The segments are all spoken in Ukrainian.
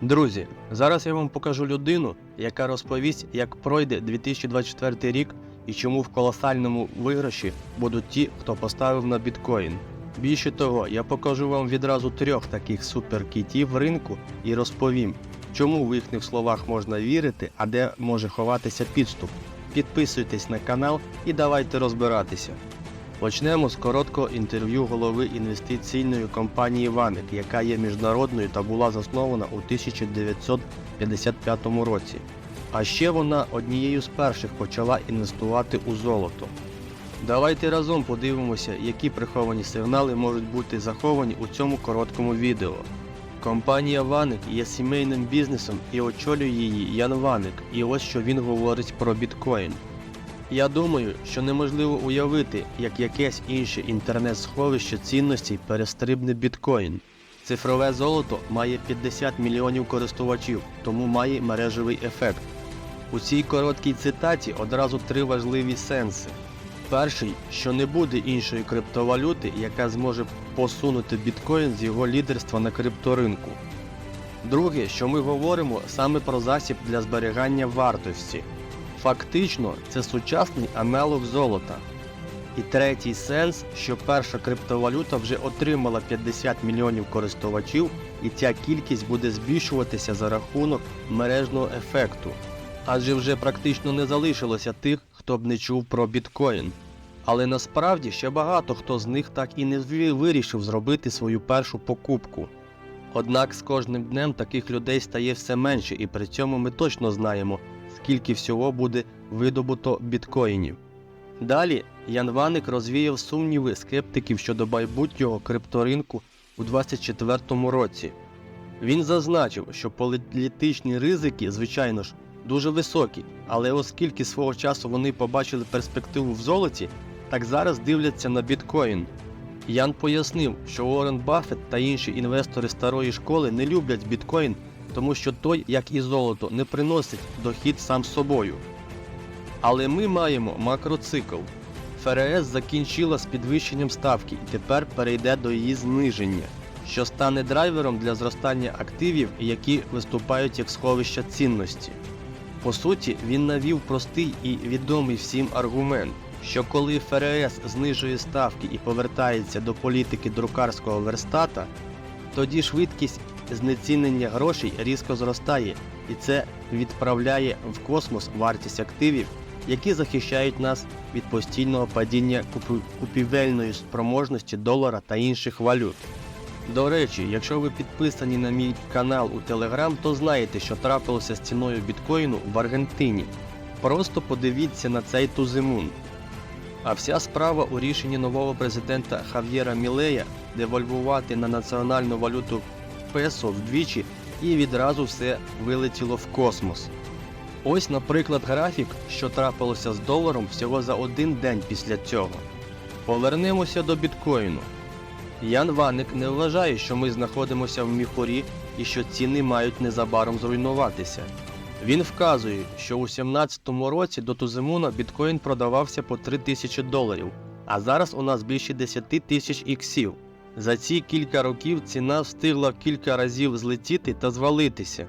Друзі, зараз я вам покажу людину, яка розповість, як пройде 2024 рік і чому в колосальному виграші будуть ті, хто поставив на біткоін. Більше того, я покажу вам відразу трьох таких суперкітів ринку і розповім, чому в їхніх словах можна вірити, а де може ховатися підступ. Підписуйтесь на канал і давайте розбиратися. Почнемо з короткого інтерв'ю голови інвестиційної компанії Ваник, яка є міжнародною та була заснована у 1955 році. А ще вона однією з перших почала інвестувати у золото. Давайте разом подивимося, які приховані сигнали можуть бути заховані у цьому короткому відео. Компанія Ваник є сімейним бізнесом і очолює її Ян Ваник, і ось що він говорить про біткоін. Я думаю, що неможливо уявити, як якесь інше інтернет-сховище цінностей перестрибне біткоін. Цифрове золото має 50 мільйонів користувачів, тому має мережевий ефект. У цій короткій цитаті одразу три важливі сенси. Перший, що не буде іншої криптовалюти, яка зможе посунути біткоін з його лідерства на крипторинку. Друге, що ми говоримо саме про засіб для зберігання вартості. Фактично, це сучасний аналог золота. І третій сенс, що перша криптовалюта вже отримала 50 мільйонів користувачів, і ця кількість буде збільшуватися за рахунок мережного ефекту. Адже вже практично не залишилося тих, хто б не чув про біткоін. Але насправді ще багато хто з них так і не вирішив зробити свою першу покупку. Однак з кожним днем таких людей стає все менше, і при цьому ми точно знаємо, скільки всього буде видобуто біткоїнів. Далі Ян Ваник розвіяв сумніви скептиків щодо майбутнього крипторинку у 2024 році. Він зазначив, що політичні ризики, звичайно ж, дуже високі, але оскільки свого часу вони побачили перспективу в золоті, так зараз дивляться на біткоін. Ян пояснив, що Уоррен Баффет та інші інвестори старої школи не люблять біткоін, тому що той, як і золото, не приносить дохід сам собою. Але ми маємо макроцикл. ФРС закінчила з підвищенням ставки і тепер перейде до її зниження, що стане драйвером для зростання активів, які виступають як сховища цінності. По суті, він навів простий і відомий всім аргумент, що коли ФРС знижує ставки і повертається до політики друкарського верстата, тоді швидкість знецінення грошей різко зростає, і це відправляє в космос вартість активів, які захищають нас від постійного падіння купівельної спроможності долара та інших валют. До речі, якщо ви підписані на мій канал у Telegram, то знаєте, що трапилося з ціною біткоїну в Аргентині. Просто подивіться на цей тузимун. А вся справа у рішенні нового президента Хав'єра Мілея девальвувати на національну валюту песо вдвічі і відразу все вилетіло в космос. Ось, наприклад, графік, що трапилося з доларом всього за один день після цього. Повернемося до біткоїну. Ян Ваник не вважає, що ми знаходимося в міхурі і що ціни мають незабаром зруйнуватися. Він вказує, що у 2017 році до Тузимуна біткоін продавався по 3 тисячі доларів, а зараз у нас більше 10 тисяч іксів. За ці кілька років ціна встигла кілька разів злетіти та звалитися.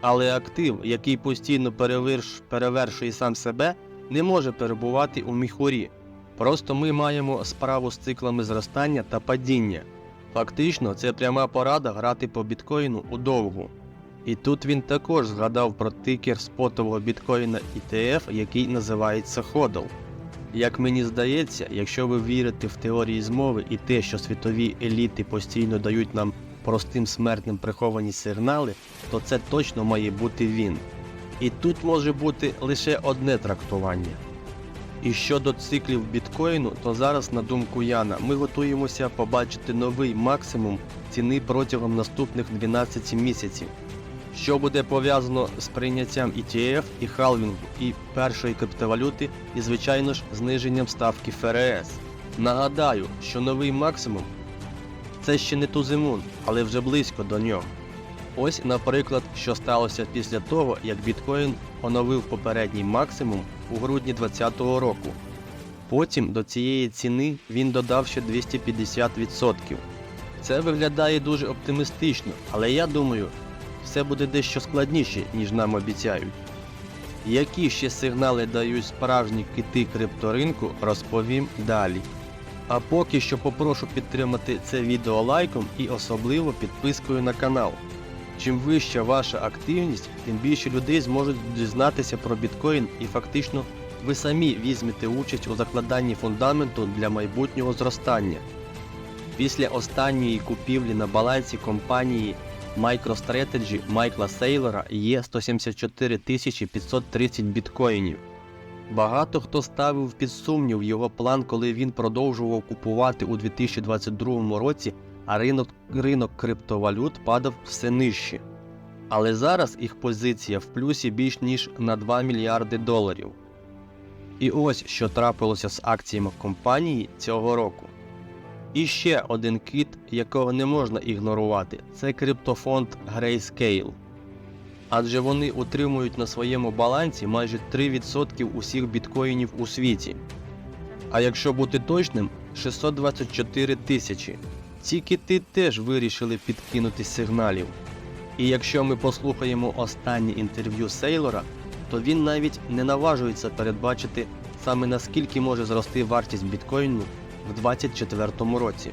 Але актив, який постійно переверш... перевершує сам себе, не може перебувати у міхурі. Просто ми маємо справу з циклами зростання та падіння. Фактично, це пряма порада грати по біткоїну удовгу. І тут він також згадав про тикер спотового біткоїна ETF, який називається HODL. Як мені здається, якщо ви вірите в теорії змови і те, що світові еліти постійно дають нам простим смертним приховані сигнали, то це точно має бути він. І тут може бути лише одне трактування. І щодо циклів біткоїну, то зараз, на думку Яна, ми готуємося побачити новий максимум ціни протягом наступних 12 місяців, що буде пов'язано з прийняттям ETF і халвінгу і першої криптовалюти, і, звичайно ж, зниженням ставки ФРС. Нагадаю, що новий максимум це ще не тузимун, але вже близько до нього. Ось, наприклад, що сталося після того, як біткоін оновив попередній максимум у грудні 2020 року. Потім до цієї ціни він додав ще 250%. Це виглядає дуже оптимістично, але я думаю, все буде дещо складніше, ніж нам обіцяють. Які ще сигнали дають справжні кити крипторинку, розповім далі. А поки що попрошу підтримати це відео лайком і особливо підпискою на канал. Чим вища ваша активність, тим більше людей зможуть дізнатися про біткоін і фактично ви самі візьмете участь у закладанні фундаменту для майбутнього зростання. Після останньої купівлі на балансі компанії MicroStrategy Майкла Сейлора є 174 530 біткоїнів. Багато хто ставив під сумнів його план, коли він продовжував купувати у 2022 році, а ринок, ринок криптовалют падав все нижче. Але зараз їх позиція в плюсі більш ніж на 2 мільярди доларів. І ось що трапилося з акціями компанії цього року. І ще один кит, якого не можна ігнорувати, це криптофонд Grayscale. Адже вони утримують на своєму балансі майже 3% усіх біткоїнів у світі. А якщо бути точним, 624 тисячі. Ці кити теж вирішили підкинути сигналів. І якщо ми послухаємо останнє інтерв'ю Сейлора, то він навіть не наважується передбачити саме наскільки може зрости вартість біткоїну в 2024 році.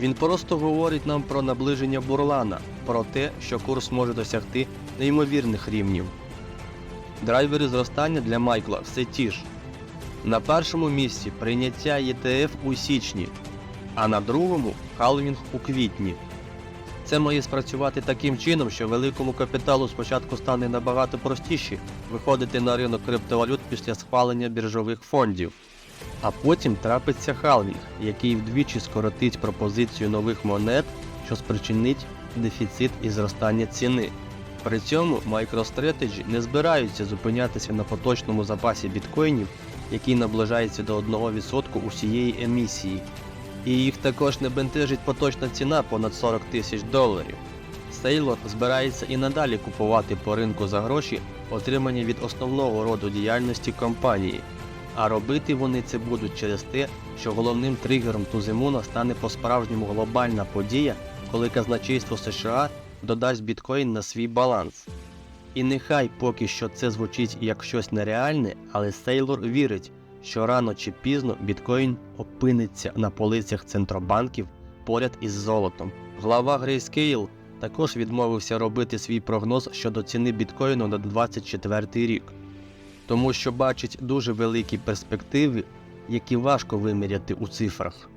Він просто говорить нам про наближення бурлана, про те, що курс може досягти неймовірних рівнів. Драйвери зростання для Майкла все ті ж. На першому місці прийняття ETF у січні, а на другому халвінг у квітні. Це має спрацювати таким чином, що великому капіталу спочатку стане набагато простіше виходити на ринок криптовалют після схвалення біржових фондів. А потім трапиться халвінг, який вдвічі скоротить пропозицію нових монет, що спричинить дефіцит і зростання ціни. При цьому MicroStrategy не збираються зупинятися на поточному запасі біткоїнів, який наближається до 1% усієї емісії. І їх також не бентежить поточна ціна понад 40 тисяч доларів. Сейлор збирається і надалі купувати по ринку за гроші, отримані від основного роду діяльності компанії. А робити вони це будуть через те, що головним тригером Тузимуна стане по-справжньому глобальна подія, коли казначейство США додасть біткоін на свій баланс. І нехай поки що це звучить як щось нереальне, але Сейлор вірить, що рано чи пізно біткоін опиниться на полицях центробанків поряд із золотом. Глава Grayscale також відмовився робити свій прогноз щодо ціни біткоїну на 2024 рік тому що бачить дуже великі перспективи, які важко виміряти у цифрах.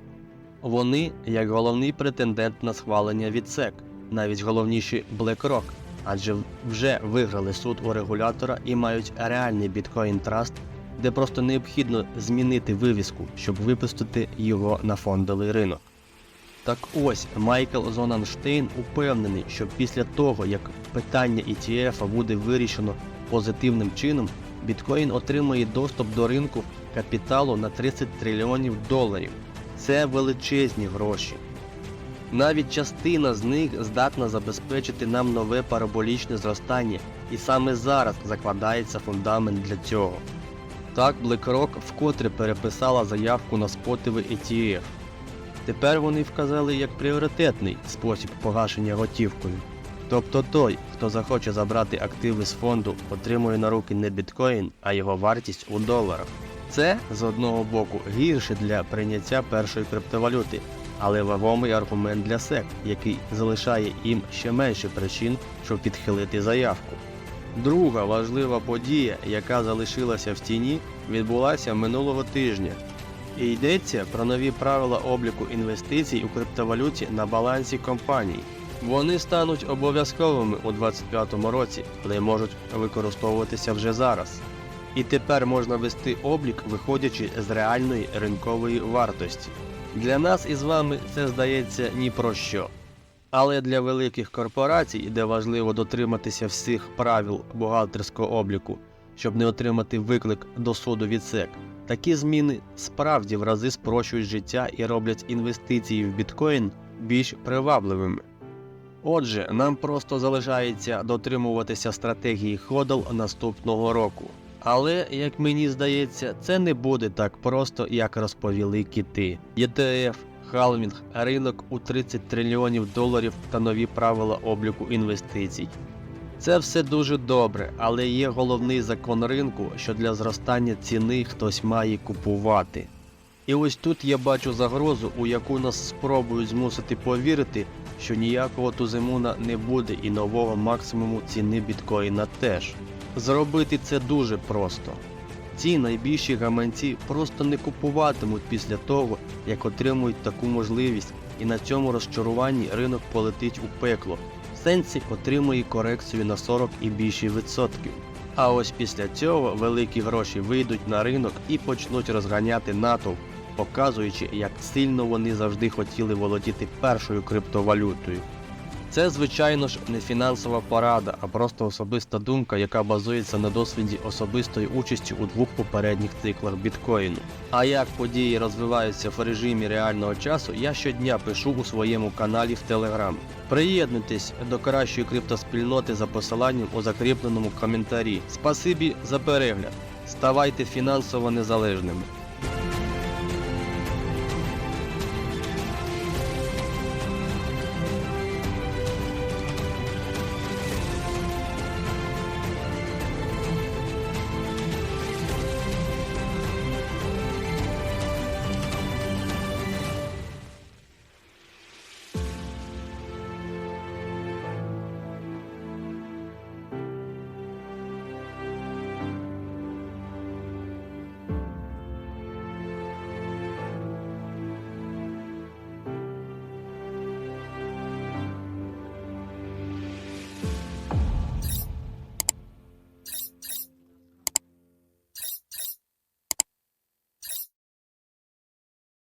Вони як головний претендент на схвалення від SEC, навіть головніші BlackRock, адже вже виграли суд у регулятора і мають реальний біткоін траст, де просто необхідно змінити вивіску, щоб випустити його на фондовий ринок. Так ось Майкл Зонанштейн упевнений, що після того, як питання ETF буде вирішено позитивним чином, біткоін отримує доступ до ринку капіталу на 30 трильйонів доларів. Це величезні гроші. Навіть частина з них здатна забезпечити нам нове параболічне зростання, і саме зараз закладається фундамент для цього. Так BlackRock вкотре переписала заявку на спотовий ETF. Тепер вони вказали як пріоритетний спосіб погашення готівкою. Тобто той, хто захоче забрати активи з фонду, отримує на руки не біткоін, а його вартість у доларах. Це з одного боку гірше для прийняття першої криптовалюти, але вагомий аргумент для SEC, який залишає їм ще менше причин, щоб підхилити заявку. Друга важлива подія, яка залишилася в тіні, відбулася минулого тижня. І йдеться про нові правила обліку інвестицій у криптовалюті на балансі компаній. Вони стануть обов'язковими у 2025 році, але можуть використовуватися вже зараз. І тепер можна вести облік, виходячи з реальної ринкової вартості. Для нас із вами це здається ні про що. Але для великих корпорацій, де важливо дотриматися всіх правил бухгалтерського обліку, щоб не отримати виклик до суду від СЕК, такі зміни справді в рази спрощують життя і роблять інвестиції в біткоін більш привабливими. Отже, нам просто залишається дотримуватися стратегії ходл наступного року. Але, як мені здається, це не буде так просто, як розповіли кити. ETF, халвінг, ринок у 30 трильйонів доларів та нові правила обліку інвестицій. Це все дуже добре, але є головний закон ринку, що для зростання ціни хтось має купувати. І ось тут я бачу загрозу, у яку нас спробують змусити повірити, що ніякого туземуна не буде і нового максимуму ціни біткоїна теж. Зробити це дуже просто. Ці найбільші гаманці просто не купуватимуть після того, як отримують таку можливість, і на цьому розчаруванні ринок полетить у пекло. В сенсі отримує корекцію на 40 і більше відсотків. А ось після цього великі гроші вийдуть на ринок і почнуть розганяти натовп, показуючи, як сильно вони завжди хотіли володіти першою криптовалютою. Це, звичайно ж, не фінансова порада, а просто особиста думка, яка базується на досвіді особистої участі у двох попередніх циклах біткоїну. А як події розвиваються в режимі реального часу, я щодня пишу у своєму каналі в Telegram. Приєднуйтесь до кращої криптоспільноти за посиланням у закріпленому коментарі. Спасибі за перегляд. Ставайте фінансово незалежними.